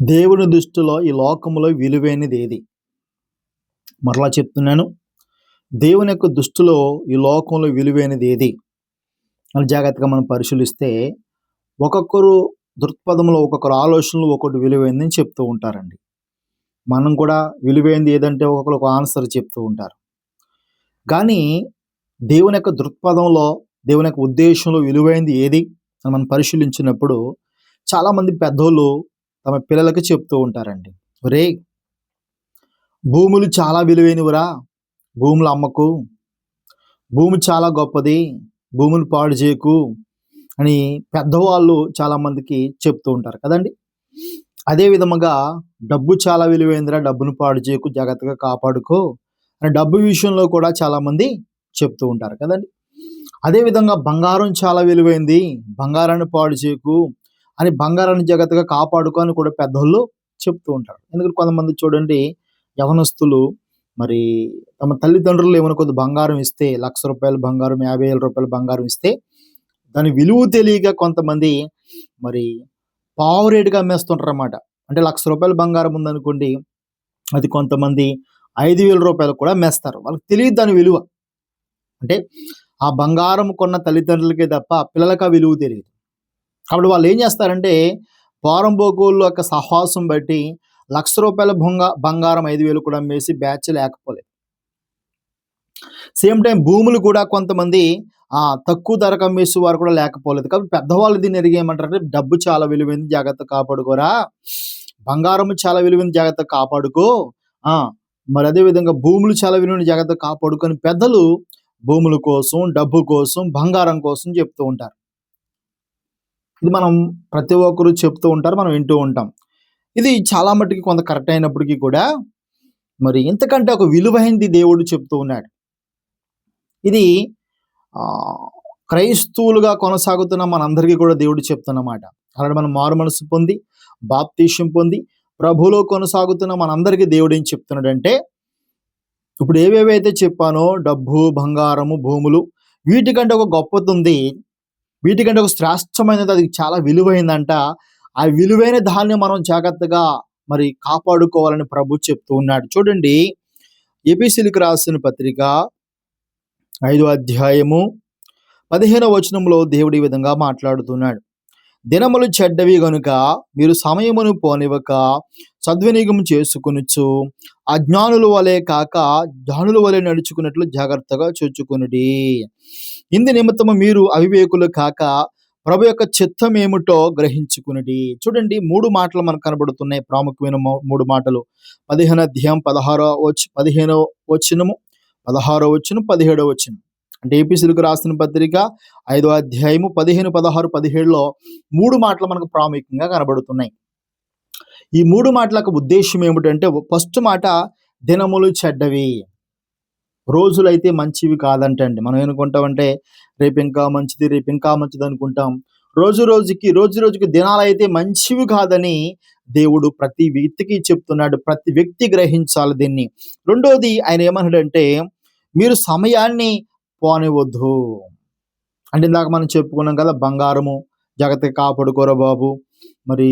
దేవుని దృష్టిలో ఈ లోకంలో విలువైనది ఏది? మరలా చెప్తున్నాను. దేవుని యొక్క దృష్టిలో ఈ లోకంలో విలువైనది ఏది? అని జాగ్రత్తగా మనం పరిశీలిస్తే ఒక్కొక్కరు దృక్పథంలో ఒక్కొక్కరు ఆలోచనలు ఒక్కొక్కటి విలువైందని చెప్తూ ఉంటారండి. మనం కూడా విలువైంది ఏదంటే ఒక్కొక్కరు ఒక ఆన్సర్ చెప్తూ ఉంటారు. కానీ దేవుని యొక్క దృక్పథంలో దేవుని యొక్క ఉద్దేశంలో విలువైంది ఏది అని మనం పరిశీలించినప్పుడు చాలామంది పెద్దోళ్ళు తమ పిల్లలకి చెప్తూ ఉంటారండి. ఒరే భూములు చాలా విలువైనవిరా. భూములు అమ్మకు భూమి చాలా గొప్పది భూములు పాడు చేయకు అని పెద్దవాళ్ళు చాలామందికి చెప్తూ ఉంటారు కదండి. అదే విధముగా డబ్బు చాలా విలువైందిరా డబ్బును పాడు చేయకు జాగ్రత్తగా కాపాడుకో అని డబ్బు విషయంలో కూడా చాలామంది చెప్తూ ఉంటారు కదండి. అదేవిధంగా బంగారం చాలా విలువైంది బంగారాన్ని పాడు చేయకు అని బంగారాన్ని జాగ్రత్తగా కాపాడుకో అని కూడా పెద్దోళ్ళు చెప్తూ ఉంటారు. ఎందుకంటే కొంతమంది చూడండి యవనస్తులు మరి తమ తల్లిదండ్రులు ఏమైనా కొద్ది బంగారం ఇస్తే లక్ష రూపాయలు బంగారం యాభై వేల రూపాయలు బంగారం ఇస్తే దాని విలువ తెలియక కొంతమంది మరి పావు రేటుగా అమ్మేస్తుంటారు అన్నమాట అంటే లక్ష రూపాయలు బంగారం ఉందనుకోండి అది కొంతమంది ఐదు వేల రూపాయలు కూడా అమ్మేస్తారు. వాళ్ళకి తెలియదు దాని విలువ. అంటే ఆ బంగారం కొన్న తల్లిదండ్రులకే తప్ప పిల్లలకి ఆ విలువ తెలియదు. కాబట్టి వాళ్ళు ఏం చేస్తారంటే పోరంబోకోళ్ళు యొక్క సహవాసం బట్టి లక్ష రూపాయల బొంగ బంగారం ఐదు వేలు కూడా అమ్మేసి బ్యాచ్ లేకపోలేదు. సేమ్ టైం భూములు కూడా కొంతమంది ఆ తక్కువ ధరకు అమ్మేసి వారు కూడా లేకపోలేదు. కాబట్టి పెద్దవాళ్ళు దీన్ని ఎరిగేయమంటారంటే డబ్బు చాలా విలువైంది జాగ్రత్త కాపాడుకోరా. బంగారం చాలా విలువైంది జాగ్రత్త కాపాడుకో. ఆ మరి అదే విధంగా భూములు చాలా విలువైన జాగ్రత్త కాపాడుకొని పెద్దలు భూముల కోసం డబ్బు కోసం బంగారం కోసం చెప్తూ ఉంటారు. ఇది మనం ప్రతి ఒక్కరు చెప్తూ ఉంటారు మనం వింటూ ఉంటాం. ఇది చాలా మట్టుకి కొంత కరెక్ట్ అయినప్పటికీ కూడా మరి ఇంతకంటే ఒక విలువైంది దేవుడు చెప్తూ ఉన్నాడు. ఇది క్రైస్తవులుగా కొనసాగుతున్న మనందరికీ కూడా దేవుడు చెప్తున్నమాట. అలాంటి మనం మారు మనసు పొంది బాప్తీష్యం పొంది ప్రభులో కొనసాగుతున్న మనందరికీ దేవుడు ఏం చెప్తున్నాడంటే ఇప్పుడు ఏవేవైతే చెప్పానో డబ్బు బంగారము భూములు వీటికంటే ఒక గొప్పది ఉంది వీటికంటే ఒక శ్రేష్టమైనది అది చాలా విలువైందంట. ఆ విలువైన దాన్ని మనం జాగ్రత్తగా మరి కాపాడుకోవాలని ప్రభు చెప్తూ ఉన్నాడు. చూడండి ఏపీసీలకు రాసిన పత్రిక ఐదో అధ్యాయము పదిహేనవ వచనంలో దేవుడు ఈ విధంగా మాట్లాడుతున్నాడు. దినములు చెడ్డవి గనుక మీరు సమయమును పోనివ్వక సద్వినియోగం చేసుకొనుచు అజ్ఞానుల వలె కాక జ్ఞానుల వలె నడుచుకున్నట్లు జాగ్రత్తగా చూచుకునుడి. ఇందు నిమిత్తము మీరు అవివేకులు కాక ప్రభు యొక్క చిత్తం ఏమిటో గ్రహించుకునిడి. చూడండి మూడు మాటలు మనకు కనబడుతున్నాయి ప్రాముఖ్యమైన మూడు మాటలు. పదిహేను అధ్యాయం పదహారో వచ్చి పదిహేనో వచనము పదహారో వచ్చిన పదిహేడో వచ్చిన అంటే ఏపీసీలకు రాసిన పత్రిక ఐదో అధ్యాయము పదిహేను పదహారు పదిహేడులో మూడు మాటలు మనకు ప్రాముఖ్యంగా కనబడుతున్నాయి. ఈ మూడు మాటలకు ఉద్దేశం ఏమిటంటే ఫస్ట్ మాట దినములు చెడ్డవి. రోజులైతే మంచివి కాదంటండి. మనం ఏనుకుంటామంటే రేపు ఇంకా మంచిది రేపు ఇంకా మంచిది అనుకుంటాం. రోజు రోజుకి రోజు రోజుకి దినాలు అయితే మంచివి కాదని దేవుడు ప్రతి వ్యక్తికి చెప్తున్నాడు. ప్రతి వ్యక్తి గ్రహించాలి దీన్ని. రెండోది ఆయన ఏమన్నాడంటే మీరు సమయాన్ని పోనివద్దు. అంటే ఇందాక మనం చెప్పుకున్నాం కదా బంగారము జాగ్రత్తగా కాపాడుకోరా బాబు. మరి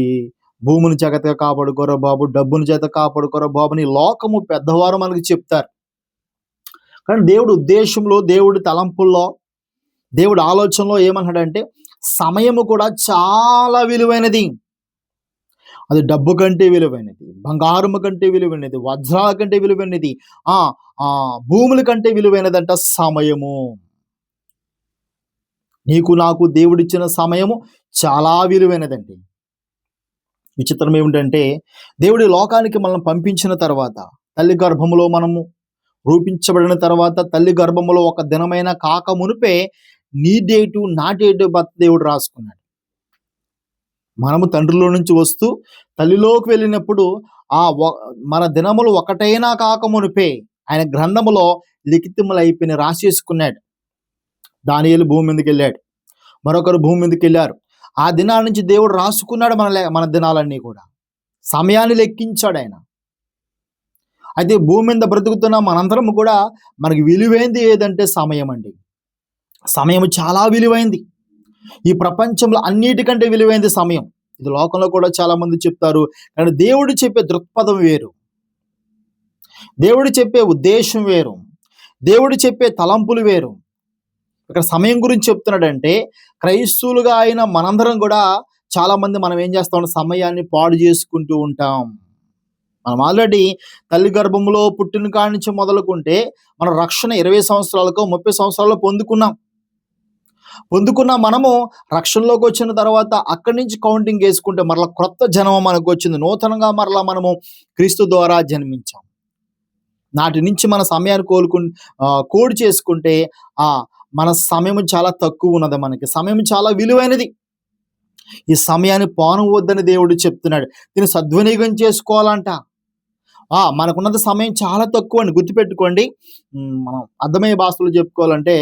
భూమిని జాగ్రత్తగా కాపాడుకోరా బాబు డబ్బుని చేత కాపాడుకోరా బాబు అని లోకము పెద్దవారు మనకి చెప్తారు. కానీ దేవుడు ఉద్దేశంలో దేవుడి తలంపుల్లో దేవుడు ఆలోచనలో ఏమన్నాడంటే సమయము కూడా చాలా విలువైనది. అది డబ్బు కంటే విలువైనది బంగారం కంటే విలువైనది వజ్రాల కంటే విలువైనది ఆ ఆ భూముల కంటే విలువైనదంట సమయము. నీకు నాకు దేవుడిచ్చిన సమయము చాలా విలువైనదండి. విచిత్రం ఏమిటంటే దేవుడి లోకానికి మనం పంపించిన తర్వాత తల్లి గర్భములో మనము రూపించబడిన తర్వాత తల్లి గర్భములో ఒక దినమైన కాక మునిపే నీ డేటు నా డేటు బర్త్ దేవుడు రాసుకున్నాడు. మనము తండ్రిలో నుంచి వస్తూ తల్లిలోకి వెళ్ళినప్పుడు ఆ మన దినములు ఒకటైనా కాక మునిపే ఆయన గ్రంథములో లిఖితములు అయిపోయిన రాసేసుకున్నాడు దానియలు భూమి మీదకి వెళ్ళాడు మరొకరు భూమి మీదకి వెళ్ళారు ఆ దినాల నుంచి దేవుడు రాసుకున్నాడు మన మన దినాలన్నీ కూడా. సమయాన్ని లెక్కించాడు ఆయన. అయితే భూమి మీద బ్రతుకుతున్న మనందరం కూడా మనకి విలువైంది ఏదంటే సమయం అండి. సమయం చాలా విలువైంది. ఈ ప్రపంచంలో అన్నిటికంటే విలువైంది సమయం. ఇది లోకంలో కూడా చాలా మంది చెప్తారు కానీ దేవుడు చెప్పే దృక్పథం వేరు. దేవుడు చెప్పే ఉద్దేశం వేరు. దేవుడు చెప్పే తలంపులు వేరు. ఇక్కడ సమయం గురించి చెప్తున్నాడంటే క్రైస్తవులుగా అయిన మనందరం కూడా చాలా మంది మనం ఏం చేస్తాం సమయాన్ని పాడు చేసుకుంటూ ఉంటాం. మనం ఆల్రెడీ తల్లి గర్భంలో పుట్టిన కాడి నుంచి మొదలుకుంటే మన రక్షణ ఇరవై సంవత్సరాలకు ముప్పై సంవత్సరాలు పొందుకున్నాం. పొందుకున్న మనము రక్షణలోకి వచ్చిన తర్వాత అక్కడి నుంచి కౌంటింగ్ వేసుకుంటే మరలా క్రొత్త జన్మ మనకు వచ్చింది. నూతనంగా మరలా మనము క్రీస్తు ద్వారా జన్మించాం. నాటి నుంచి మన సమయాన్ని కోలుకు కోడ్ కోడి చేసుకుంటే ఆ మన సమయం చాలా తక్కువ ఉన్నది మనకి. సమయం చాలా విలువైనది. ఈ సమయాన్ని పోనవద్దని దేవుడు చెప్తున్నాడు. దీన్ని సద్వినియోగం చేసుకోవాలంట. ఆ మనకున్నది సమయం చాలా తక్కువ అండి గుర్తుపెట్టుకోండి. మనం అర్థమయ్యే భాషలో చెప్పుకోవాలంటే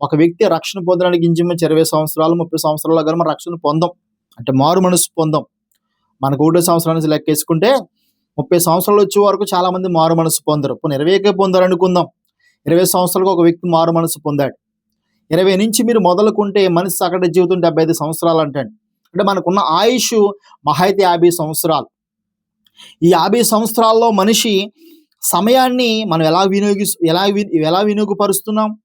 ఒక వ్యక్తి రక్షణ పొందడానికి ఇంచుమించు ఇరవై సంవత్సరాలు ముప్పై సంవత్సరాల కానీ మనం రక్షణ పొందాం. అంటే మారు మనసు పొందాం. మనకు ఒకటో సంవత్సరాల నుంచి లెక్కేసుకుంటే ముప్పై సంవత్సరాలు వచ్చే వరకు చాలా మంది మారు మనసు పొందరు. పోనీ ఇరవైకే పొందారు అనుకుందాం ఇరవై సంవత్సరాలకు ఒక వ్యక్తి మారు మనసు పొందాడు. ఇరవై నుంచి మీరు మొదలుకుంటే మనిషి సగటు జీవితం డెబ్బై ఐదు సంవత్సరాలు అంటాడు. అంటే మనకున్న ఆయుష్ మహా అయితే యాభై సంవత్సరాలు. ఈ యాభై సంవత్సరాల్లో మనిషి సమయాన్ని మనం ఎలా వినియోగి ఎలా వి- ఎలా వినియోగపరుస్తున్నాం?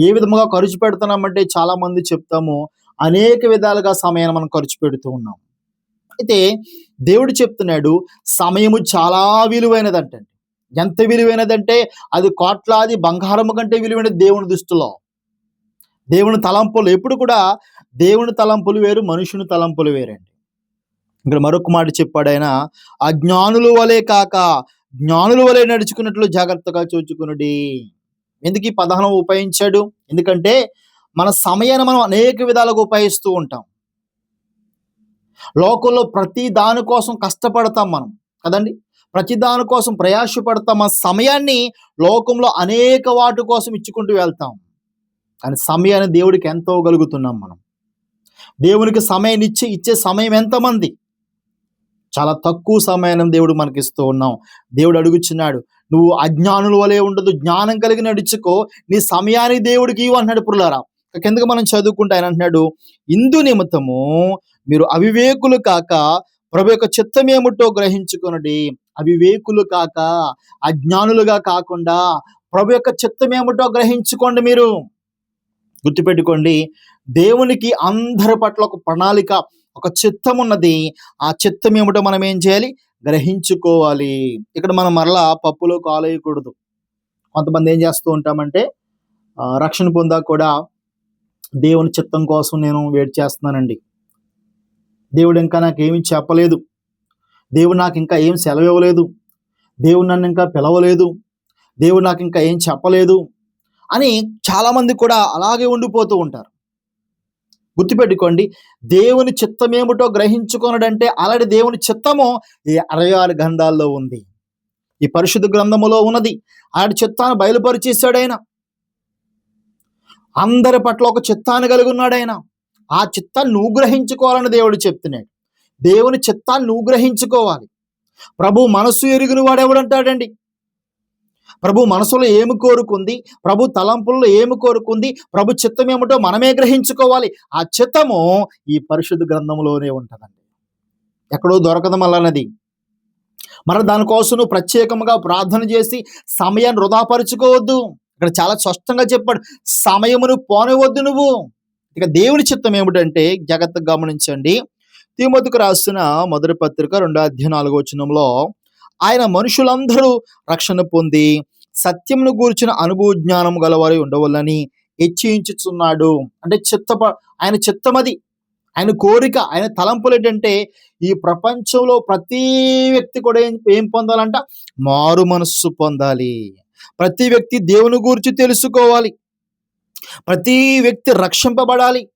ఏ విధముగా ఖర్చు పెడుతున్నామంటే చాలా మంది చెప్తాము అనేక విధాలుగా సమయాన్ని మనం ఖర్చు పెడుతూ ఉన్నాం. అయితే దేవుడు చెప్తున్నాడు సమయము చాలా విలువైనదంటండి. ఎంత విలువైనదంటే అది కోట్లాది బంగారము కంటే విలువైనది దేవుని దృష్టిలో దేవుని తలంపులు ఎప్పుడు కూడా దేవుని తలంపులు వేరు మనుషుని తలంపులు వేరండి. ఇక్కడ మరొక మాట చెప్పాడు ఆయన అజ్ఞానుల వలె కాక జ్ఞానుల వలె నడుచుకున్నట్లు జాగ్రత్తగా చూచుకునుడి. ఎందుకు ఈ పదహనం ఉపయోగించాడు? ఎందుకంటే మన సమయాన్ని మనం అనేక విధాలుగా ఉపయోగిస్తూ ఉంటాం. లోకంలో ప్రతి దాని కోసం కష్టపడతాం మనం కదండి? ప్రతి దాని కోసం ప్రయాసపడతాం మన సమయాన్ని లోకంలో అనేక వాటి కోసం ఇచ్చుకుంటూ వెళ్తాం. కానీ సమయాన్ని దేవుడికి ఎంతో గలుగుతున్నాం మనం. దేవునికి సమయాన్ని ఇచ్చి ఇచ్చే సమయం ఎంతమంది? చాలా తక్కువ సమయాన్ని దేవుడు మనకి ఇస్తూ ఉన్నాం. దేవుడు అడుగుచున్నాడు నువ్వు అజ్ఞానుల వలె ఉండదు జ్ఞానం కలిగి నడుచుకో నీ సమయాన్ని దేవుడికి ఇవ్వు అంటున్నాడు పుల్లారా కిందకి మనం చదువుకుంటే ఆయన అంటున్నాడు ఇందు నిమిత్తము మీరు అవివేకులు కాక ప్రభు యొక్క చిత్తం ఏమిటో అవివేకులు కాక అజ్ఞానులుగా కాకుండా ప్రభు యొక్క చిత్తం ఏమిటో గ్రహించుకోండి మీరు. గుర్తుపెట్టుకోండి దేవునికి అందరి పట్ల ఒక ప్రణాళిక ఒక చిత్తం ఉన్నది ఆ చిత్తం ఏమిటో మనం ఏం చేయాలి? గ్రహించుకోవాలి. ఇక్కడ మనం మరలా పప్పులో కాలేయకూడదు కొంతమంది ఏం చేస్తూ ఉంటామంటే రక్షణ పొందా కూడా దేవుని చిత్తం కోసం నేను వెయిట్ చేస్తున్నానండి. దేవుడు ఇంకా నాకు చెప్పలేదు. దేవుడు నాకు ఇంకా ఏం సెలవు ఇవ్వలేదు. దేవుడు నన్ను ఇంకా పిలవలేదు. దేవుడు నాకు ఇంకా ఏం చెప్పలేదు. అని చాలామంది కూడా అలాగే ఉండిపోతూ ఉంటారు. గుర్తుపెట్టుకోండి దేవుని చిత్తం ఏమిటో గ్రహించుకొనడంటే అలాంటి దేవుని చిత్తము ఈ అరవై ఆరు గ్రంథాల్లో ఉంది. ఈ పరిశుద్ధ గ్రంథములో ఉన్నది. ఆడి చిత్తాన్ని బయలుపరిచేశాడు ఆయన అందరి పట్ల ఒక చిత్తాన్ని కలిగి ఉన్నాడు ఆయన ఆ చిత్తాన్ని నువ్వు గ్రహించుకోవాలని దేవుడు చెప్తున్నాడు. దేవుని చిత్తాన్ని నువ్వు గ్రహించుకోవాలి. ప్రభు మనసు ఎరిగిన వాడు ఎవడంటాడండి ప్రభు మనసులో ఏమి కోరుకుంది? ప్రభు తలంపుల్లో ఏమి కోరుకుంది? ప్రభు చిత్తం ఏమిటో మనమే గ్రహించుకోవాలి. ఆ చిత్తము ఈ పరిశుద్ధ గ్రంథంలోనే ఉంటుందండి. ఎక్కడో దొరకదు మళ్ళనది మరి దానికోసం నువ్వు ప్రత్యేకంగా ప్రార్థన చేసి సమయాన్ని వృధాపరచుకోవద్దు ఇక్కడ చాలా స్పష్టంగా చెప్పాడు. సమయమును పోనివద్దు నువ్వు. ఇక దేవుని చిత్తం ఏమిటంటే జాగ్రత్తగా గమనించండి. తిమోతికి రాసిన మొదటి పత్రిక రెండో అధ్యాయం నాలుగో వచనంలో ఆయన మనుషులందరూ రక్షణ పొంది సత్యమును గూర్చిన అనుభవ జ్ఞానం గలవారి ఉండవల్లని హెచ్చించుచున్నాడు అంటే చిత్తప ఆయన చిత్తమది ఆయన కోరిక ఆయన తలంపులు ఏంటంటే ఈ ప్రపంచంలో ప్రతి వ్యక్తి కూడా ఏం ఏం పొందాలంట? మారు మనస్సు పొందాలి. ప్రతి వ్యక్తి దేవుని గురించి తెలుసుకోవాలి. ప్రతి వ్యక్తి రక్షింపబడాలి.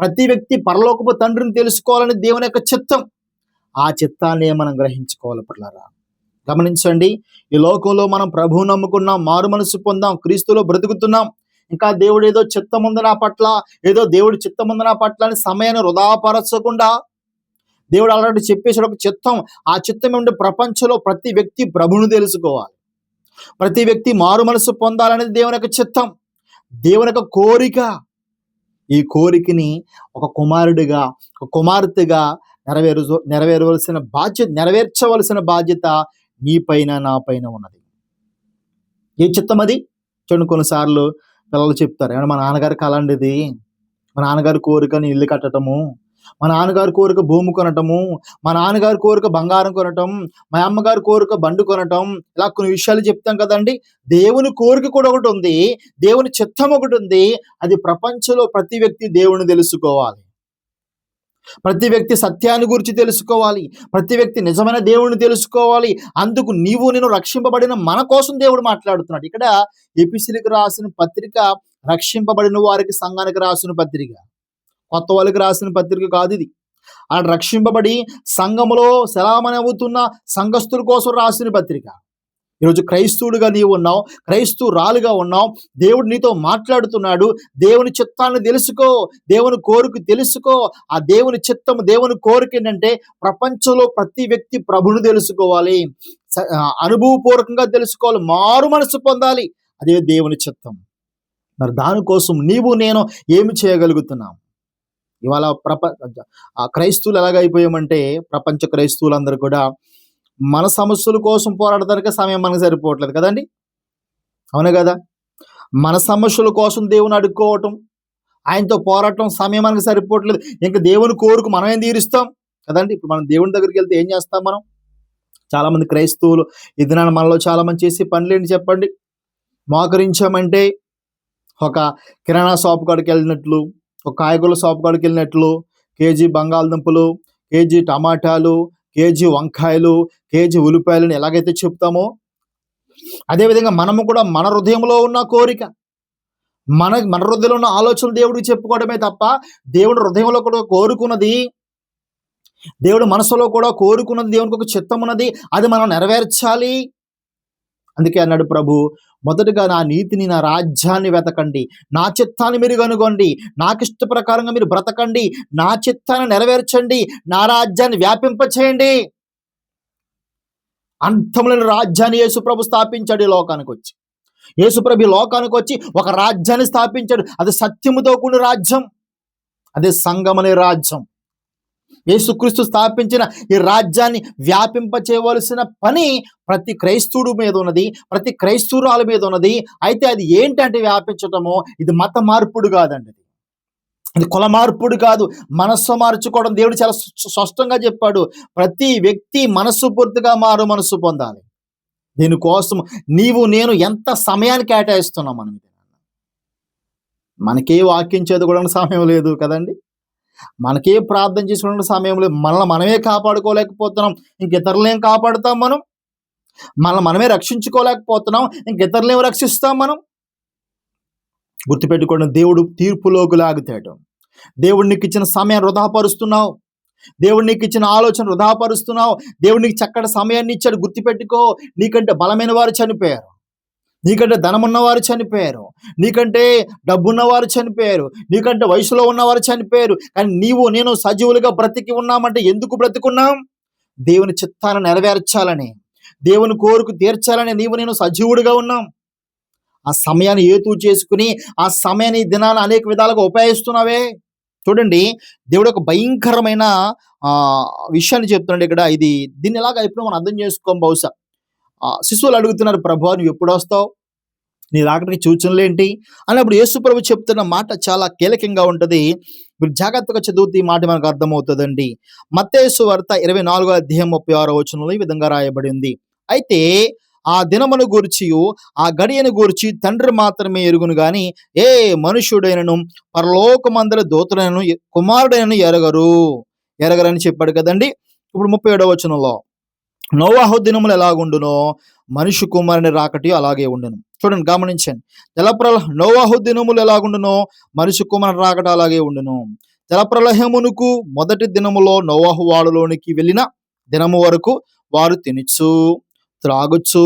ప్రతి వ్యక్తి పరలోకపు తండ్రిని తెలుసుకోవాలని దేవుని యొక్క చిత్తం. ఆ చిత్తాన్ని మనం గ్రహించుకోవాలి పిల్లరా. గమనించండి. ఈ లోకంలో మనం ప్రభువు నమ్ముకున్నాం మారు మనసు పొందాం క్రీస్తులో బ్రతుకుతున్నాం. ఇంకా దేవుడు ఏదో చిత్తం ఉంది నా పట్ల ఏదో దేవుడి చిత్తం ఉంది నా పట్ల అని సమయాన్ని వృధాపరచకుండా దేవుడు అలాంటి చెప్పేసాడు ఒక చిత్తం. ఆ చిత్తం ఉండే ప్రపంచంలో ప్రతి వ్యక్తి ప్రభువును తెలుసుకోవాలి. ప్రతి వ్యక్తి మారు మనసు పొందాలనేది దేవుని యొక్క చిత్తం. దేవుని యొక్క కోరిక. ఈ కోరికని ఒక కుమారుడిగా ఒక కుమార్తెగా నెరవేరు నెరవేరవలసిన బాధ్యత నెరవేర్చవలసిన బాధ్యత నీ పైన నా పైన ఉన్నది. ఏ చిత్తం అది? చూడండి కొన్నిసార్లు పిల్లలు చెప్తారు. ఏమన్నా మా నాన్నగారి కలండిది ఇది. మా నాన్నగారి కోరికని ఇల్లు కట్టటము మా నాన్నగారి కోరిక భూమి కొనటము. మా నాన్నగారి కోరిక బంగారం కొనటం. మా అమ్మగారి కోరిక బండు కొనటం. ఇలా కొన్ని విషయాలు చెప్తాం కదండి. దేవుని కోరిక కూడా ఒకటి ఉంది. దేవుని చిత్తం ఒకటి ఉంది. అది ప్రపంచంలో ప్రతి వ్యక్తి దేవుని తెలుసుకోవాలి. ప్రతి వ్యక్తి సత్యాన్ని గురించి తెలుసుకోవాలి. ప్రతి వ్యక్తి నిజమైన దేవుడిని తెలుసుకోవాలి. అందుకు నీవు నేను రక్షింపబడిన మన కోసం దేవుడు మాట్లాడుతున్నాడు. ఇక్కడ ఎపిసిలికి రాసిన పత్రిక రక్షింపబడిన వారికి సంఘానికి రాసిన పత్రిక. కొత్త వాళ్ళకి రాసిన పత్రిక కాదు ఇది. ఆ రక్షింపబడి సంఘములో సెలామని అవుతున్న సంఘస్థుల కోసం రాసిన పత్రిక. ఈరోజు క్రైస్తవుడుగా నీవు ఉన్నావు క్రైస్తవురాలుగా ఉన్నావు. దేవుడు నీతో మాట్లాడుతున్నాడు. దేవుని చిత్తాన్ని తెలుసుకో దేవుని కోరిక తెలుసుకో. ఆ దేవుని చిత్తం దేవుని కోరిక ఏంటంటే ప్రపంచంలో ప్రతి వ్యక్తి ప్రభుని తెలుసుకోవాలి. స- అనుభవపూర్వకంగా తెలుసుకోవాలి. మారు మనసు పొందాలి. అదే దేవుని చిత్తం. మరి దానికోసం నీవు నేను ఏమి చేయగలుగుతున్నాం? ఇవాళ ప్రప ఆ క్రైస్తవులు ఎలాగైపోయామంటే ప్రపంచ క్రైస్తవులందరూ కూడా మన సమస్యల కోసం పోరాడటానికి సమయం మనకు సరిపోవట్లేదు కదండి? అవును కదా? మన సమస్యల కోసం దేవుని అడుక్కోవటం ఆయనతో పోరాటం సమయం మనకు సరిపోవట్లేదు. ఇంకా దేవుని కోరుకు మనం ఏం తీరుస్తాం? కదండి? ఇప్పుడు మనం దేవుని దగ్గరికి వెళ్తే ఏం చేస్తాం మనం? చాలామంది క్రైస్తవులు ఇది దినాన మనలో చాలా మంది చేసే పనులు ఏంటి చెప్పండి? మోకరించామంటే ఒక కిరాణా షాప్ కాడికి వెళ్ళినట్లు ఒక కాయగూరల షాప్ కాడికి వెళ్ళినట్లు కేజీ బంగాళదుంపలు కేజీ టమాటాలు కేజీ వంకాయలు కేజీ ఉల్లిపాయలను ఎలాగైతే చెప్తామో అదేవిధంగా మనము కూడా మన హృదయంలో ఉన్న కోరిక మన మన హృదయంలో ఉన్న ఆలోచనలు దేవుడికి చెప్పుకోవడమే తప్ప దేవుడు హృదయంలో కూడా కోరుకున్నది దేవుడు మనసులో కూడా కోరుకున్నది దేవునికి ఒక చిత్తం ఉన్నది అది మనం నెరవేర్చాలి. అందుకే అన్నాడు ప్రభు మొదటగా నా నీతిని నా రాజ్యాన్ని వెతకండి. నా చిత్తాన్ని మీరు కనుగొండి. నాకు ఇష్ట ప్రకారంగా మీరు బ్రతకండి. నా చిత్తాన్ని నెరవేర్చండి. నా రాజ్యాన్ని వ్యాపింపచేయండి. అంతములైన రాజ్యాన్ని యేసుప్రభు స్థాపించాడు ఈ లోకానికి వచ్చి యేసుప్రభు ఈ లోకానికి వచ్చి ఒక రాజ్యాన్ని స్థాపించాడు. అది సత్యముతో కూడిన రాజ్యం. అదే సంగమనే అనే రాజ్యం. యేసుక్రీస్తు స్థాపించిన ఈ రాజ్యాన్ని వ్యాపింప చేయవలసిన పని ప్రతి క్రైస్తవుడు మీద ఉన్నది ప్రతి క్రైస్తవురాల మీద ఉన్నది. అయితే అది ఏంటంటే వ్యాపించటము ఇది మత మార్పుడు కాదండి ఇది. ఇది కుల మార్పుడు కాదు మనస్సు మార్చుకోవడం దేవుడు చాలా స్పష్టంగా చెప్పాడు. ప్రతి వ్యక్తి మనస్సు పూర్తిగా మారు మనస్సు పొందాలి. దీనికోసం నీవు నేను ఎంత సమయాన్ని కేటాయిస్తున్నాం మనం? ఇది మనకే వాక్యం చదువుకోవడానికి సమయం లేదు కదండి. మనకే ప్రార్థన చేసుకున్న సమయంలో మనల్ని మనమే కాపాడుకోలేకపోతున్నాం. ఇంక ఇతరులేం కాపాడుతాం మనం? మనల్ని మనమే రక్షించుకోలేకపోతున్నాం. ఇంక ఇతరులేం రక్షిస్తాం మనం? గుర్తుపెట్టుకోండి దేవుడు తీర్పులోకి లాగుతాడు. దేవుడు నీకు ఇచ్చిన సమయాన్ని వృధాపరుస్తున్నావు దేవుడు నీకు ఇచ్చిన ఆలోచన వృధాపరుస్తున్నావు దేవుడు నీకు చక్కటి సమయాన్ని ఇచ్చాడు. గుర్తుపెట్టుకో నీకంటే బలమైన వారు చనిపోయారు. నీకంటే ధనం ఉన్నవారు చనిపోయారు. నీకంటే డబ్బున్నవారు చనిపోయారు. నీకంటే వయసులో ఉన్నవారు చనిపోయారు. కానీ నీవు నేను సజీవులుగా బ్రతికి ఉన్నామంటే ఎందుకు బ్రతికున్నాం? దేవుని చిత్తాన్ని నెరవేర్చాలని దేవుని కోరుకు తీర్చాలని నీవు నేను సజీవుడిగా ఉన్నాం. ఆ సమయాన్ని ఏతు చేసుకుని ఆ సమయాన్ని ఈ దినాన్ని అనేక విధాలుగా ఉపయోగిస్తున్నావే. చూడండి దేవుడు ఒక భయంకరమైన ఆ విషయాన్ని చెప్తున్నాడు ఇక్కడ. ఇది దీన్ని ఎలాగ ఎప్పుడు మనం అర్థం చేసుకోం బహుశా. శిశువులు అడుగుతున్నారు ప్రభు నువ్వు ఎప్పుడు వస్తావు? నీ రాకడికి సూచనలు ఏంటి అన్నప్పుడు యేసు ప్రభు చెప్తున్న మాట చాలా కీలకంగా ఉంటది. మీరు జాగ్రత్తగా చదివితే ఈ మాట మనకు అర్థమవుతుందండి. మత్తేసు వార్త ఇరవై నాలుగో అధ్యాయం ముప్పై ఆరో వచనంలో ఈ విధంగా రాయబడి ఉంది అయితే ఆ దినమును గూర్చి ఆ గడియను గూర్చి తండ్రి మాత్రమే ఎరుగును గాని ఏ మనుష్యుడైనను పరలోకమందల దూతలైనను కుమారుడైనను ఎరగరు. ఎరగరని చెప్పాడు కదండి. ఇప్పుడు ముప్పై ఏడవ వచనంలో నోవాహు దినములు ఎలాగుండునో మనిషి కుమారుని రాకటి అలాగే ఉండును. చూడండి గమనించండి. జలప్రల నోవాహు దినములు ఎలాగుండునో మనిషి కుమారుని రాకట అలాగే ఉండును. జలప్రలహమునకు మొదటి దినములో నోవాహు వాడులోనికి వెళ్ళిన దినము వరకు వారు తినచ్చు త్రాగొచ్చు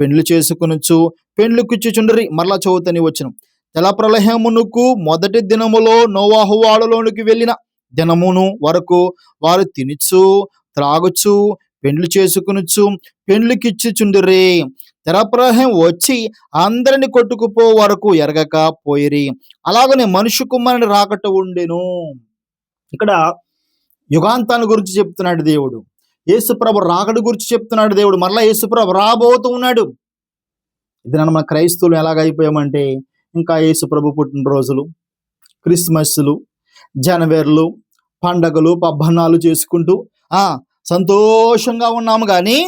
పెండ్లు చేసుకునొచ్చు పెండ్లు కుచ్చుచుండరి మరలా చదువుతని వచ్చిన. జలప్రలహమునకు మొదటి దినములో నోవాహు వాడులోనికి వెళ్ళిన దినమును వరకు వారు తినచ్చు త్రాగొచ్చు పెండ్లు చేసుకునుచు పెండ్లుకిచ్చుచుండురే తెరప్రహం వచ్చి అందరిని కొట్టుకుపో వరకు ఎరగక పోయిరి. అలాగనే మనుషు కుమారుని రాకట ఉండెను. ఇక్కడ యుగాంతాన్ని గురించి చెప్తున్నాడు దేవుడు. యేసుప్రభు రాకడు గురించి చెప్తున్నాడు దేవుడు. మరలా యేసుప్రభు రాబోతూ ఉన్నాడు. ఇది మన క్రైస్తవులు ఎలాగైపోయామంటే ఇంకా యేసుప్రభు పుట్టినరోజులు క్రిస్మస్లు జనవరిలు పండగలు పబ్బనాలు చేసుకుంటూ ఆ సంతోషంగా ఉన్నాము కానీ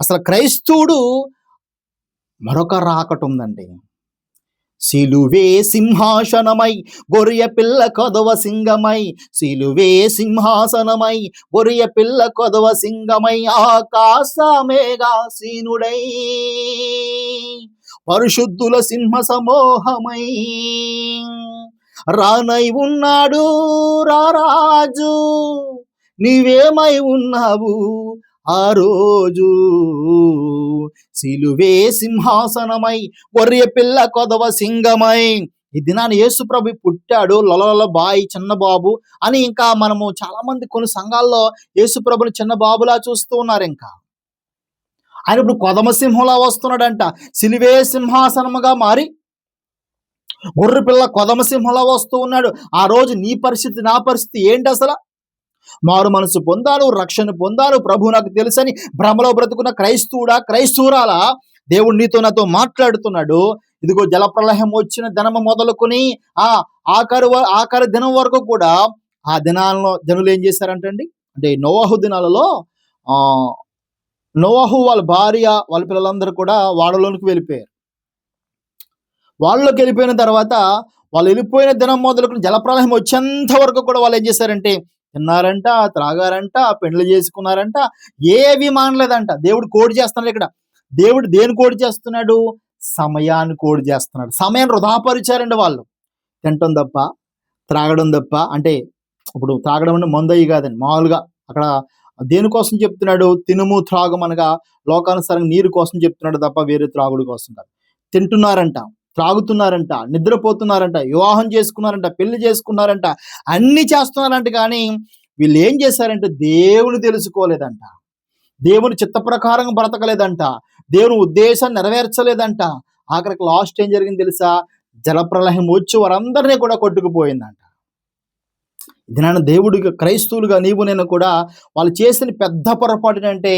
అసలు క్రైస్తవుడు మరొక రాకట ఉందండి. సిలువే సింహాసనమై గొర్రె పిల్ల కొదవ సింగమై సిలువే సింహాసనమై గొర్రె పిల్ల కొదవ సింగమై ఆకాశమేగా సీనుడై పరిశుద్ధుల సింహ సమూహమై. రానై ఉన్నాడు రారాజు నీవేమై ఉన్నావు? ఆ రోజు సిలువే సింహాసనమై వర్య పిల్ల కొదవ సింగమై ఇది దినాన్ని యేసుప్రభు పుట్టాడు లొలల బాయి చిన్నబాబు అని ఇంకా మనము చాలా మంది కొన్ని సంఘాల్లో యేసుప్రభుని చిన్నబాబులా చిన్న బాబులా చూస్తూ ఉన్నారు ఇంకా. ఆయన ఇప్పుడు కొదమ సింహంలా వస్తున్నాడంట. సిలివే సింహాసనముగా మారి గొర్రె పిల్ల కొదమ సింహంలా వస్తూ ఉన్నాడు. ఆ రోజు నీ పరిస్థితి నా పరిస్థితి ఏంటి అసలు? మారు మనసు పొందారు రక్షణ పొందారు ప్రభు నాకు తెలుసని భ్రమలో బ్రతుకున్న క్రైస్తవుడా క్రైస్తవురాలా? దేవుడు నీతో నాతో మాట్లాడుతున్నాడు. ఇదిగో జలప్రలయం వచ్చిన దినము మొదలుకొని ఆ ఆఖరి ఆఖరి దినం వరకు కూడా ఆ దినాలలో జనులు ఏం చేశారంటండి? అంటే నోవాహు దినాలలో ఆ నోవాహు వాళ్ళ భార్య వాళ్ళ పిల్లలందరూ కూడా వాడలోనికి వెళ్ళిపోయారు. వాళ్ళలోకి వెళ్ళిపోయిన తర్వాత వాళ్ళు వెళ్ళిపోయిన దినం మొదలుకొని జలప్రలయం వచ్చేంత వరకు కూడా వాళ్ళు ఏం చేశారంటే తిన్నారంట త్రాగారంట పెండ్లు చేసుకున్నారంట ఏవి మానలేదంట. దేవుడు కోడి చేస్తున్నాడు ఇక్కడ. దేవుడు దేని కోడి చేస్తున్నాడు? సమయాన్ని కోడి చేస్తున్నాడు. సమయాన్ని వృధాపరిచారండి వాళ్ళు. తినటం తప్ప త్రాగడం తప్ప అంటే ఇప్పుడు త్రాగడం అంటే మందయ్యి కాదండి మామూలుగా అక్కడ దేనికోసం చెప్తున్నాడు? తినుము త్రాగం అనగా లోకానుసారంగా నీరు కోసం చెప్తున్నాడు తప్ప వేరే త్రాగుడు కోసం కాదు. తింటున్నారంట. త్రాగుతున్నారంట నిద్రపోతున్నారంట వివాహం చేసుకున్నారంట పెళ్ళి చేసుకున్నారంట అన్ని చేస్తున్నారంట కానీ వీళ్ళు ఏం చేశారంటే దేవుని తెలుసుకోలేదంట. దేవుని చిత్త ప్రకారం బ్రతకలేదంట. దేవుని ఉద్దేశాన్ని నెరవేర్చలేదంట. ఆఖరికి లాస్ట్ ఏం జరిగింది తెలుసా? జలప్రలయం వచ్చి వారందరినీ కూడా కొట్టుకుపోయిందంట. ఇది నన్ను దేవుడిగా క్రైస్తవులుగా నీవు నేను కూడా వాళ్ళు చేసిన పెద్ద పొరపాటు ఏంటంటే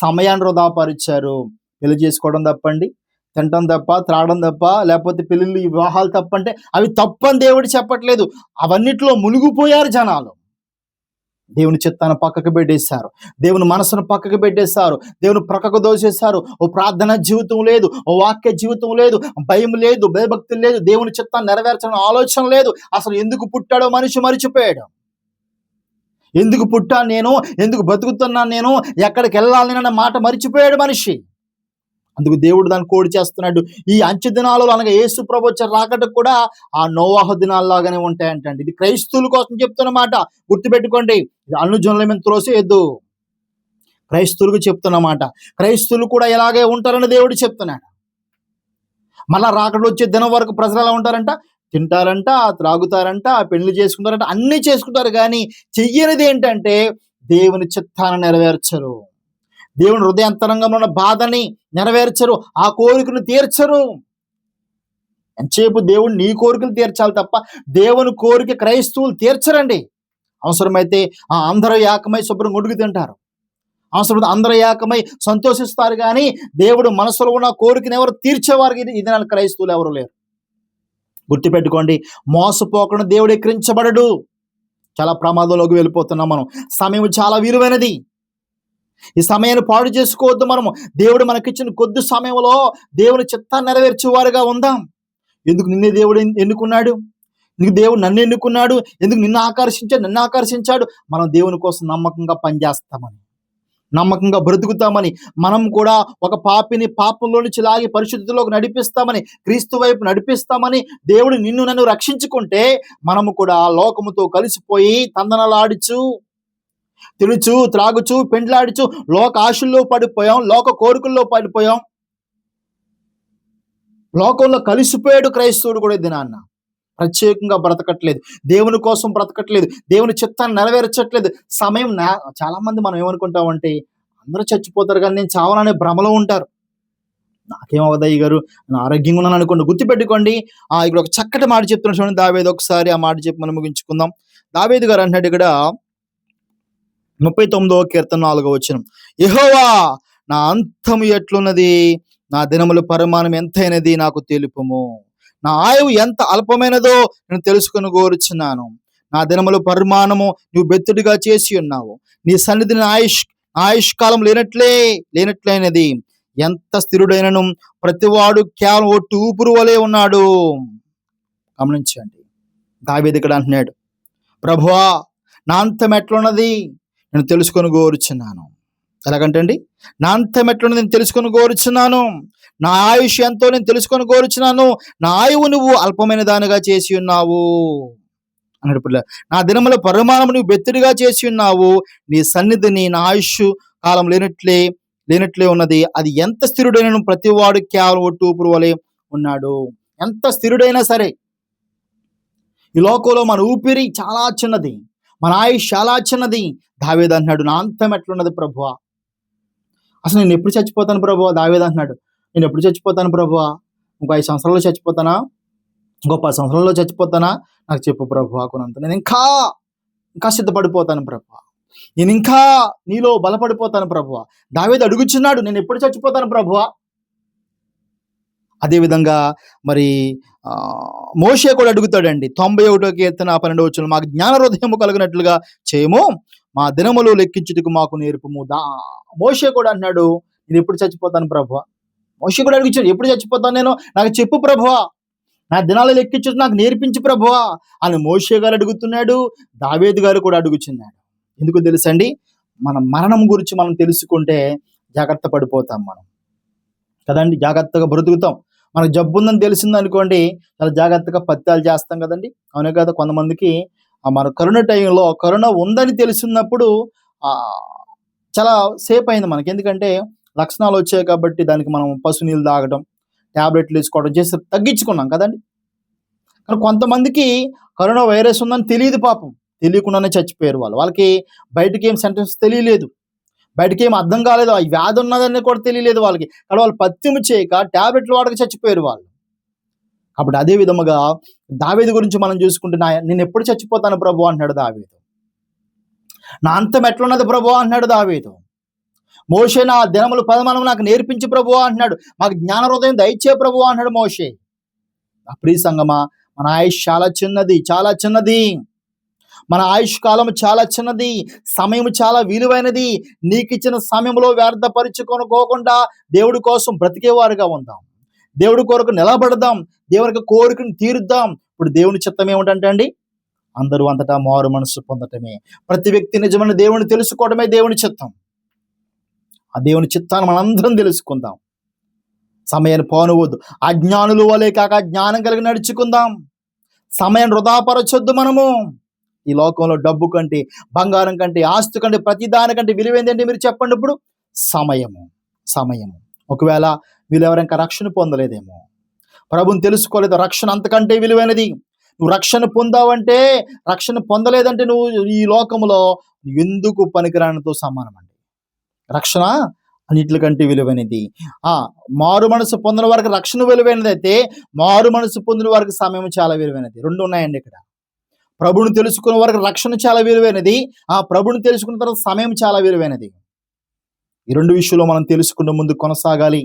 సమయాన్ని వృధాపరిచారు పెళ్ళి చేసుకోవడం తప్పండి. తినటం తప్ప త్రాగడం తప్ప లేకపోతే పెళ్ళిళ్ళు వివాహాలు తప్పంటే అవి తప్పని దేవుడు చెప్పట్లేదు. అవన్నిట్లో మునిగిపోయారు జనాలు. దేవుని చిత్తాన్ని పక్కకు పెట్టేశారు. దేవుని మనసును పక్కకు పెట్టేశారు. దేవుని ప్రక్కకు దోసేశారు. ఓ ప్రార్థన జీవితం లేదు. ఓ వాక్య జీవితం లేదు. భయం లేదు. భయభక్తి లేదు. దేవుని చిత్తాన్ని నెరవేర్చడం ఆలోచన లేదు. అసలు ఎందుకు పుట్టాడో మనిషి మరిచిపోయాడు. ఎందుకు పుట్టాను నేను? ఎందుకు బతుకుతున్నాను నేను? ఎక్కడికి వెళ్ళాలి అన్న మాట మరిచిపోయాడు మనిషి. అందుకు దేవుడు దాన్ని కోడి చేస్తున్నాడు. ఈ అంచె దినాలలో అనగా యేసు ప్రభుత్వ రాకట రాకటకు కూడా ఆ నోవాహ దినాల్లాగానే ఉంటాయంటండి. ఇది క్రైస్తవుల కోసం చెప్తున్న మాట. గుర్తుపెట్టుకోండి. అన్ను అనుజనుల మీద త్రోసేయద్దు క్రైస్తవులకు చెప్తున్నమాట క్రైస్తవులు కూడా ఎలాగే ఉంటారని దేవుడు చెప్తున్నాడు. మళ్ళా రాకడ వచ్చే దినం వరకు ప్రజలు ఎలా ఉంటారంట? తింటారంట త్రాగుతారంట పెళ్ళి చేసుకుంటారంట అన్నీ చేసుకుంటారు. కానీ చెయ్యనిది ఏంటంటే దేవుని చిత్తాన్ని నెరవేర్చరు. దేవుని హృదయాంతరంగంలో ఉన్న బాధని నెరవేర్చరు ఆ కోరికను తీర్చరు. ఎంతసేపు దేవుడు నీ కోరికలు తీర్చాలి తప్ప దేవుని కోరిక క్రైస్తవులు తీర్చరండి. అవసరమైతే ఆ అందరూ ఏకమై శుభ్రం గుడుగు తింటారు. అవసరమైతే అందరూ ఏకమై సంతోషిస్తారు కానీ దేవుడు మనసులో ఉన్న కోరికను ఎవరు తీర్చేవారు? ఇది ఇది నా క్రైస్తవులు ఎవరు లేరు. గుర్తుపెట్టుకోండి మోసపోకుండా దేవుడు ఎక్కించబడడు చాలా ప్రమాదంలోకి వెళ్ళిపోతున్నాం మనం. సమయం చాలా విలువైనది. ఈ సమయాన్ని పాడు చేసుకోవద్దు మనము. దేవుడు మనకిచ్చిన కొద్ది సమయంలో దేవుని చిత్తాన్ని నెరవేర్చేవారుగా ఉందాం. ఎందుకు నిన్నే దేవుడు ఎన్నుకున్నాడు? నీకు దేవుడు నన్ను ఎన్నుకున్నాడు? ఎందుకు నిన్ను ఆకర్షించాడు? నన్ను ఆకర్షించాడు? మనం దేవుని కోసం నమ్మకంగా పనిచేస్తామని. నమ్మకంగా బ్రతుకుతామని. మనం కూడా ఒక పాపిని పాపంలో నుంచి లాగి పరిశుద్ధిలోకి నడిపిస్తామని క్రీస్తు వైపు నడిపిస్తామని దేవుడు నిన్ను నన్ను రక్షించుకుంటే మనము కూడా లోకముతో కలిసిపోయి తందనలాడుచు తినుచు త్రాగుచు పెండ్లాడుచు లోక ఆశల్లో పడిపోయాం లోక కోరికల్లో పడిపోయాం. లోకంలో కలిసిపోయాడు క్రైస్తవుడు కూడా దినాన్న ప్రత్యేకంగా బ్రతకట్లేదు. దేవుని కోసం బ్రతకట్లేదు. దేవుని చిత్తాన్ని నెరవేర్చట్లేదు. సమయం నా చాలా మంది మనం ఏమనుకుంటామంటే అందరూ చచ్చిపోతారు కానీ నేను చావాలనే భ్రమలో ఉంటారు. నాకేమవుదయ్య గారు నా ఆరోగ్యంగా ఉన్నాను అనుకోండి గుర్తుపెట్టుకోండి. ఆ ఇక్కడ ఒక చక్కటి మాట చెప్తున్నాడు చూడండి దావేది. ఒకసారి ఆ మాట చెప్పి మనం ముగించుకుందాం. దావేది గారు అంటున్నాడు ఇక్కడ ముప్పై తొమ్మిదవ కీర్తన నాలుగో వచ్చిన యహోవా నా అంతము ఎట్లున్నది? నా దినముల పరిమాణం ఎంతైనది నాకు తెలుపుము. నా ఆయువు ఎంత అల్పమైనదో నేను తెలుసుకుని కోరుచున్నాను నా దినముల పరిమాణము నువ్వు బెత్తుడిగా చేసి ఉన్నావు. నీ సన్నిధిని ఆయుష్ ఆయుష్ కాలం లేనట్లే లేనట్లయినది ఎంత స్థిరుడైనను ప్రతివాడు కేవలం ఒట్టు ఊపురు వలె ఉన్నాడు. గమనించండి. దావేది ఇక్కడ అంటున్నాడు ప్రభువా నా అంతం ఎట్లున్నది? నేను తెలుసుకొని కోరుచున్నాను ఎలాగంటే అండి నా అంతం ఎట్లున్నది నేను తెలుసుకొని కోరుచున్నాను నా ఆయుష్ ఎంతో నేను తెలుసుకొని కోరుచున్నాను నా ఆయువు నువ్వు అల్పమైన దానిగా చేసి ఉన్నావు. అన్నప్పుడు నా దినముల పరిమాణం నువ్వు బెత్తిడిగా చేసి ఉన్నావు. నీ సన్నిధిని నా ఆయుష్ కాలం లేనట్లే లేనట్లే ఉన్నది. అది ఎంత స్థిరుడైన ప్రతివాడు కేవలం ఒట్టూపురు వలె ఉన్నాడు. ఎంత స్థిరుడైనా సరే ఈ లోకంలో మన ఊపిరి చాలా చిన్నది. మన ఆయుష్ చాలా చిన్నది. దావేది అంటున్నాడు నా అంతం ఎట్లున్నది ప్రభువా? అసలు నేను ఎప్పుడు చచ్చిపోతాను ప్రభువా? దావేది అంటున్నాడు నేను ఎప్పుడు చచ్చిపోతాను ప్రభువా? ఇంకో ఐదు సంవత్సరాల్లో చచ్చిపోతానా? ఇంకో పది సంవత్సరాల్లో చచ్చిపోతానా? నాకు చెప్పు ప్రభువా కొనంత నేను ఇంకా ఇంకా సిద్ధపడిపోతాను ప్రభువా. నేను ఇంకా నీలో బలపడిపోతాను ప్రభువా. దావేది అడుగుచున్నాడు నేను ఎప్పుడు చచ్చిపోతాను ప్రభువా? అదేవిధంగా మరి మోషే కూడా అడుగుతాడండి తొంభై ఒకటో కీర్తన పన్నెండు వచ్చిన మాకు జ్ఞాన హృదయము కలిగినట్లుగా చేయము మా దినములు లెక్కించుటకు మాకు నేర్పము దా. మోషే కూడా అన్నాడు నేను ఎప్పుడు చచ్చిపోతాను ప్రభు మోషే కూడా అడిగించాడు ఎప్పుడు చచ్చిపోతాను నేను? నాకు చెప్పు ప్రభువా. నా దినాలు లెక్కించుడు నాకు నేర్పించు ప్రభువా. అని మోషే గారు అడుగుతున్నాడు దావేది గారు కూడా అడుగుచున్నాడు. ఎందుకు తెలుసండి? మన మరణం గురించి మనం తెలుసుకుంటే జాగ్రత్త పడిపోతాం మనం. కదండి? జాగ్రత్తగా బ్రతుకుతాం. మనకు జబ్బు ఉందని తెలిసింది అనుకోండి చాలా జాగ్రత్తగా పత్యాలు చేస్తాం కదండి. అవునే కదా కొంతమందికి మన కరోనా టైంలో కరోనా ఉందని తెలిసినప్పుడు చాలా సేఫ్ అయింది మనకి. ఎందుకంటే లక్షణాలు వచ్చాయి కాబట్టి దానికి మనం పశు నీళ్ళు తాగడం ట్యాబ్లెట్లు వేసుకోవడం చేసి తగ్గించుకున్నాం కదండి. కానీ కొంతమందికి కరోనా వైరస్ ఉందని తెలియదు పాపం. తెలియకుండానే చచ్చిపోయారు వాళ్ళు. వాళ్ళకి బయటకి ఏం సెంటెన్స్ తెలియలేదు. బయటకి ఏం అర్థం కాలేదు. ఆ వ్యాధి ఉన్నదని కూడా తెలియలేదు వాళ్ళకి. కానీ వాళ్ళు పత్యము చేయక ట్యాబ్లెట్లు వాడక చచ్చిపోయారు వాళ్ళు. కాబట్టి అదే విధముగా దావేది గురించి మనం చూసుకుంటే నా నేను ఎప్పుడు చచ్చిపోతాను ప్రభు అంటున్నాడు దావేదు. నా అంతం ఎట్లున్నది ప్రభు అంటున్నాడు దావేదు. మోషే నా దినములు పదమానం నాకు నేర్పించి ప్రభు అంటున్నాడు. మాకు జ్ఞాన హృదయం దయచే ప్రభు అంటున్నాడు మోషే. ఆ ప్రియ సంగమా మన ఆయుష్ చాలా చిన్నది చాలా చిన్నది. మన ఆయుష్ కాలం చాలా చిన్నది సమయం చాలా విలువైనది. నీకు ఇచ్చిన సమయంలో వ్యర్థపరుచుకొనుకోకుండా దేవుడి కోసం బ్రతికేవారుగా ఉందాం. దేవుడి కొరకు నిలబడదాం. దేవునికి కోరికను తీరుద్దాం. ఇప్పుడు దేవుని చిత్తం ఏమిటంటే అండి అందరూ అంతటా మారు మనసు పొందటమే. ప్రతి వ్యక్తి నిజమైన దేవుని తెలుసుకోవడమే దేవుని చిత్తం. ఆ దేవుని చిత్తాన్ని మనందరం తెలుసుకుందాం. సమయాన్ని పోనవద్దు. అజ్ఞానులు వలే కాక జ్ఞానం కలిగి నడుచుకుందాం. సమయం వృధాపరచొద్దు మనము. ఈ లోకంలో డబ్బు కంటే బంగారం కంటే ఆస్తి కంటే ప్రతిదాని కంటే విలువైందండి మీరు చెప్పండి ఇప్పుడు? సమయము. సమయము. ఒకవేళ వీళ్ళు ఎవరైనా రక్షణ పొందలేదేమో. ప్రభుని తెలుసుకోలేదు రక్షణ అంతకంటే విలువైనది. నువ్వు రక్షణ పొందావంటే రక్షణ పొందలేదంటే నువ్వు ఈ లోకంలో ఎందుకు పనికిరానితో సమానం అండి? రక్షణ అన్నిటికంటే విలువైనది. ఆ మారు మనసు పొందిన వారికి రక్షణ విలువైనది అయితే మారు మనసు పొందిన వారికి సమయం చాలా విలువైనది. రెండు ఉన్నాయండి ఇక్కడ. ప్రభుని తెలుసుకున్న వరకు రక్షణ చాలా విలువైనది. ఆ ప్రభుని తెలుసుకున్న తర్వాత సమయం చాలా విలువైనది. ఈ రెండు విషయంలో మనం తెలుసుకుంటూ ముందు కొనసాగాలి.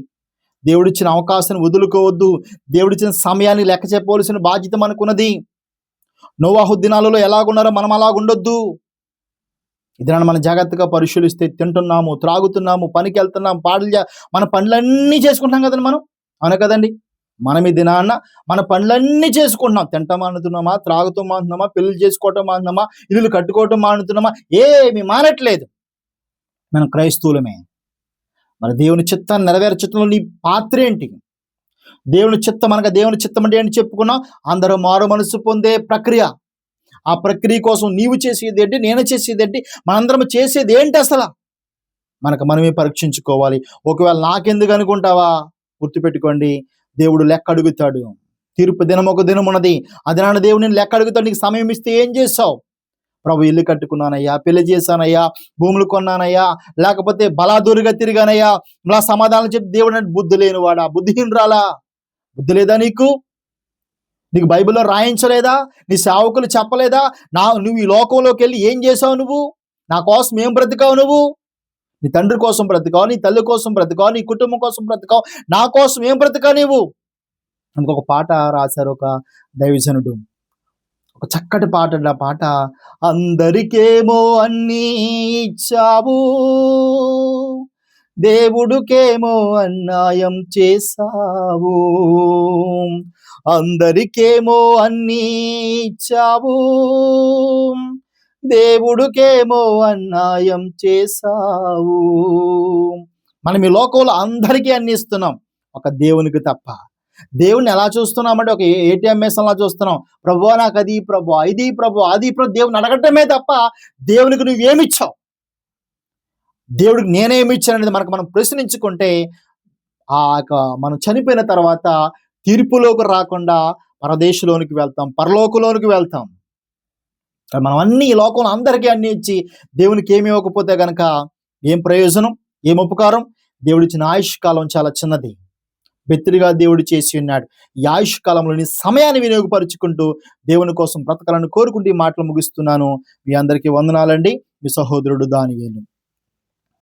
దేవుడిచ్చిన అవకాశాన్ని వదులుకోవద్దు. దేవుడిచ్చిన సమయాన్ని లెక్క చెప్పవలసిన బాధ్యత మనకున్నది. నోవాహు దినాలలో ఎలాగున్నారో మనం అలాగుండొద్దు ఇదన్నా మనం జాగ్రత్తగా పరిశీలిస్తే తింటున్నాము త్రాగుతున్నాము పనికి వెళ్తున్నాము పాటలు మన పనులన్నీ చేసుకుంటున్నాం కదండి మనం. అవునా కదండి? మనం ఈ దినాన్న మన పనులన్నీ చేసుకుంటున్నాం. తింటాం మానుతున్నామా త్రాగుతూ మానుతున్నామా పెళ్ళి చేసుకోవటం మానుతున్నామా ఇల్లు కట్టుకోవటం మానుతున్నామా ఏమి మానట్లేదు మనం క్రైస్తవులమే. మరి దేవుని చిత్తాన్ని నెరవేర్చడంలో నీ పాత్ర ఏంటి? దేవుని చిత్తం అనగా దేవుని చిత్తం అంటే ఏంటి చెప్పుకున్నాం? అందరూ మారు మనసు పొందే ప్రక్రియ. ఆ ప్రక్రియ కోసం నీవు చేసేది ఏంటి? నేను చేసేది ఏంటి? మనందరం చేసేది ఏంటి అసలు? మనకు మనమే పరీక్షించుకోవాలి. ఒకవేళ నాకెందుకు అనుకుంటావా? గుర్తుపెట్టుకోండి. దేవుడు లెక్క అడుగుతాడు. తీర్పు దినం ఒక దినం ఉన్నది. ఆ దేవుడు నేను లెక్క అడుగుతాడు. నీకు సమయం ఇస్తే ఏం చేస్తావు? ప్రభు ఇల్లు కట్టుకున్నానయ్యా పెళ్ళి చేశానయ్యా భూములు కొన్నానయ్యా లేకపోతే బలాదూరుగా తిరిగానయ్యా. ఇలా సమాధానం చెప్పి దేవుడు అంటే బుద్ధి లేనివాడా? బుద్ధిహీనరాలా? బుద్ధి లేదా నీకు? నీకు బైబిల్లో రాయించలేదా? నీ సేవకులు చెప్పలేదా? నా నువ్వు ఈ లోకంలోకి వెళ్ళి ఏం చేసావు నువ్వు? నా కోసం ఏం బ్రతికావు నువ్వు? నీ తండ్రి కోసం బ్రతకావు నీ తల్లి కోసం బ్రతికావు నీ కుటుంబం కోసం బ్రతకావు నా కోసం ఏం బ్రతికావు నీవు? ఇంకొక పాట రాశారు ఒక దైవజనుడు. ఒక చక్కటి పాట ఆ పాట అందరికేమో అన్నీ ఇచ్చావు దేవుడుకేమో అన్యాయం చేశావు అందరికేమో అన్నీ ఇచ్చావు దేవుడికేమో అన్యాయం చేశావు. మనం ఈ లోకంలో అందరికీ అన్ని ఇస్తున్నాం. ఒక దేవునికి తప్ప. దేవుని ఎలా చూస్తున్నామంటే ఒక ఏటీఎం లా చూస్తున్నాం. ప్రభు నాకు అది ప్రభు ఇది ప్రభు అది ప్రభు దేవుని అడగటమే తప్ప దేవునికి నువ్వేమిచ్చావు? దేవుడికి నేనేమి ఇచ్చాను అనేది మనకు మనం ప్రశ్నించుకుంటే ఆ యొక్క మనం చనిపోయిన తర్వాత తీర్పులోకి రాకుండా పరదేశంలోనికి వెళ్తాం పరలోకంలోనికి వెళ్తాం. మనం అన్ని ఈ లోకంలో అందరికీ అన్ని ఇచ్చి దేవునికి ఏమి ఇవ్వకపోతే గనక ఏం ప్రయోజనం? ఏం ఉపకారం? దేవుడిచ్చిన ఆయుష్ కాలం చాలా చిన్నది. బెత్తిరిగా దేవుడు చేసి ఉన్నాడు. ఈ ఆయుష్ కాలంలోని సమయాన్ని వినియోగపరుచుకుంటూ దేవుని కోసం బ్రతకాలని కోరుకుంటూ ఈ మాటలు ముగిస్తున్నాను. మీ అందరికీ వందనాలండి. మీ సహోదరుడు దానియేను